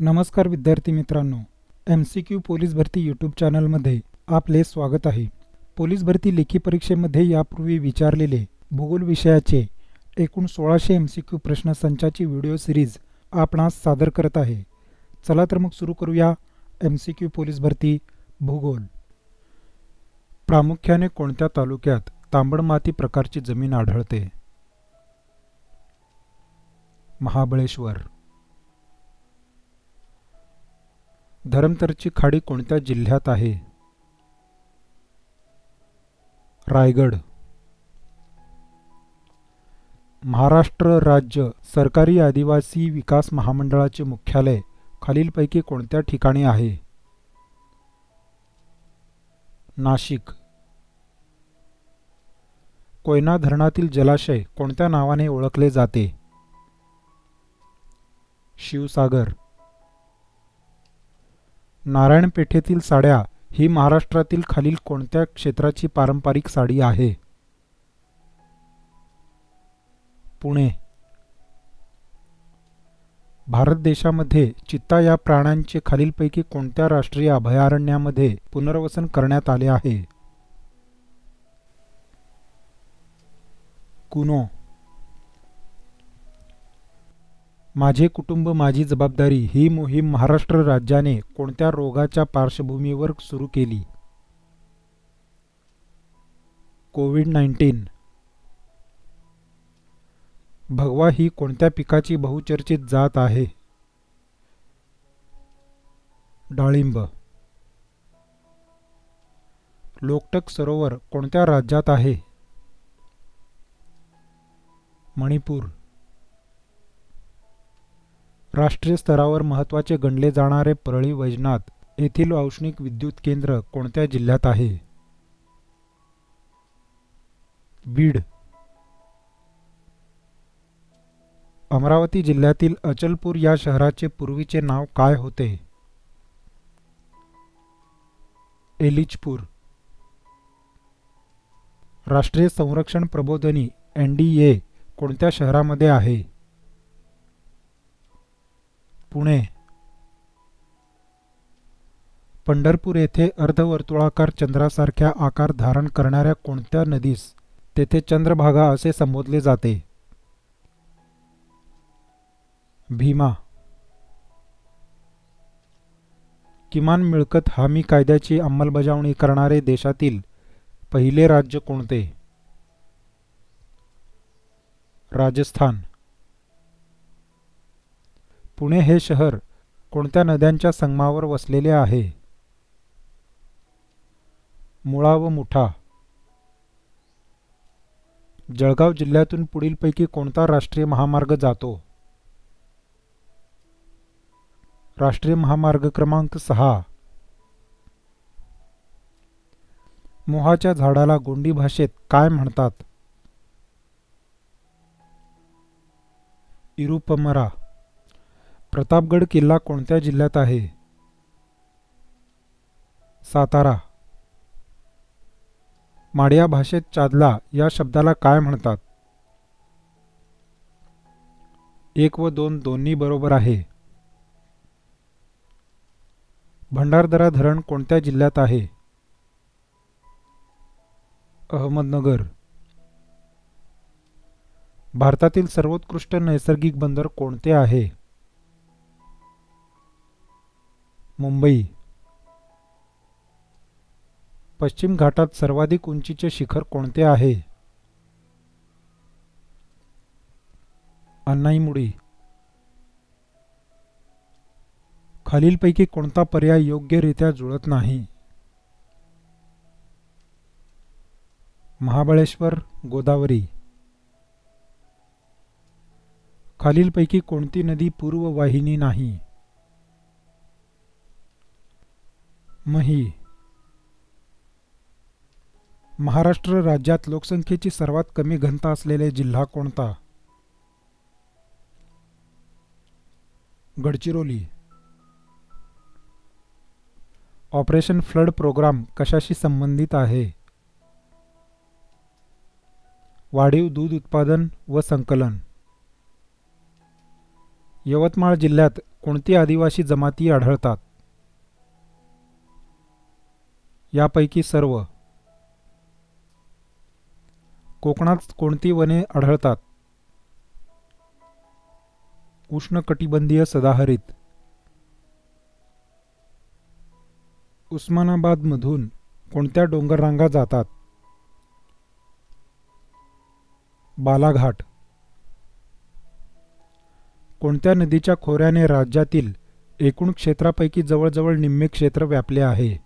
नमस्कार विद्यार्थी मित्रांनो एम सी क्यू पोलीस भरती यूट्यूब चॅनलमध्ये आपले स्वागत आहे. पोलीस भरती लेखी परीक्षेमध्ये यापूर्वी विचारलेले भूगोल विषयाचे एकूण सोळाशे एम सी क्यू प्रश्नसंचाची व्हिडिओ सिरीज आपणास सादर करत आहे. चला तर मग सुरू करूया एम सी क्यू पोलीस भरती भूगोल. प्रामुख्याने कोणत्या तालुक्यात तांबड माती प्रकारची जमीन आढळते? महाबळेश्वर. धरमतरची खाडी कोणत्या जिल्ह्यात आहे? रायगड. महाराष्ट्र राज्य सरकारी आदिवासी विकास महामंडळाचे मुख्यालय खालीलपैकी कोणत्या ठिकाणी आहे? नाशिक. कोयना धरणातील जलाशय कोणत्या नावाने ओळखले जाते? शिवसागर. नारायणपेठेतील साड्या ही महाराष्ट्रातील खालील कोणत्या क्षेत्राची पारंपरिक साडी आहे? पुणे. भारत देशामध्ये चित्ता या प्राण्यांचे खालीलपैकी कोणत्या राष्ट्रीय अभयारण्यामध्ये पुनर्वसन करण्यात आले आहे? कुनो. माझे कुटुंब माझी जबाबदारी ही मोहीम महाराष्ट्र राज्याने कोणत्या रोगाच्या पार्श्वभूमीवर सुरू केली? COVID nineteen. भगवा ही कोणत्या पिकाची बहुचर्चित जात आहे? डाळिंब. लोकटक सरोवर कोणत्या राज्यात आहे? मणिपूर. राष्ट्रीय स्तरावर महत्त्वाचे गणले जाणारे परळी वैजनाथ येथील औष्णिक विद्युत केंद्र कोणत्या जिल्ह्यात आहे? बीड. अमरावती जिल्ह्यातील अचलपूर या शहराचे पूर्वीचे नाव काय होते? एलिचपूर. राष्ट्रीय संरक्षण प्रबोधनी एन डी ए कोणत्या शहरामध्ये आहे? पुणे. पंढरपूर येथे अर्धवर्तुळाकार चंद्रासारख्या आकार धारण करणाऱ्या कोणत्या नदीस तेथे चंद्रभागा असे संबोधले जाते? भीमा. किमान मिळकत हमी कायद्याची अंमलबजावणी करणारे देशातील पहिले राज्य कोणते? राजस्थान. पुणे हे शहर कोणत्या नद्यांच्या संगमावर वसलेले आहे? मुळा व मुठा. जळगाव जिल्ह्यातून पुढीलपैकी कोणता राष्ट्रीय महामार्ग जातो? राष्ट्रीय महामार्ग क्रमांक सहा. मोहाच्या झाडाला गोंडी भाषेत काय म्हणतात? इरुपमरा. प्रतापगड किल्ला कोणत्या जिल्ह्यात आहे? सातारा. माडिया भाषेत चादला या शब्दाला काय म्हणतात? एक व दोन दोन्ही बरोबर आहे. भंडारदरा धरण कोणत्या जिल्ह्यात आहे? अहमदनगर. भारतातील सर्वोत्कृष्ट नैसर्गिक बंदर कोणते आहे? मुंबई. पश्चिम घाटात सर्वाधिक उंचीचे शिखर कोणते आहे? अन्नाईमुडी. खालीलपैकी कोणता पर्याय योग्यरित्या जुळत नाही? महाबळेश्वर गोदावरी. खालीलपैकी कोणती नदी पूर्व वाहिनी नाही? मही. महाराष्ट्र राज्यात लोकसंख्येची सर्वात कमी घनता असलेले जिल्हा कोणता? गडचिरोली. ऑपरेशन फ्लड प्रोग्राम कशाशी संबंधित आहे? वाढीव दूध उत्पादन व संकलन. यवतमाळ जिल्ह्यात कोणती आदिवासी जमाती आढळतात? यापैकी सर्व. कोकणात कोणती वने आढळतात? उष्णकटिबंधीय सदाहरित. उस्मानाबादमधून कोणत्या डोंगररांगा जातात? बालाघाट. कोणत्या नदीच्या खोऱ्याने राज्यातील एकूण क्षेत्रापैकी जवळजवळ निम्मे क्षेत्र व्यापले आहे?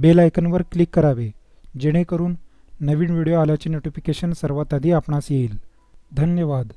बेल आयकनवर क्लिक करावे जेणेकरून नवीन व्हिडिओ आल्याचे नोटिफिकेशन सर्वात आधी आपणास येईल. धन्यवाद.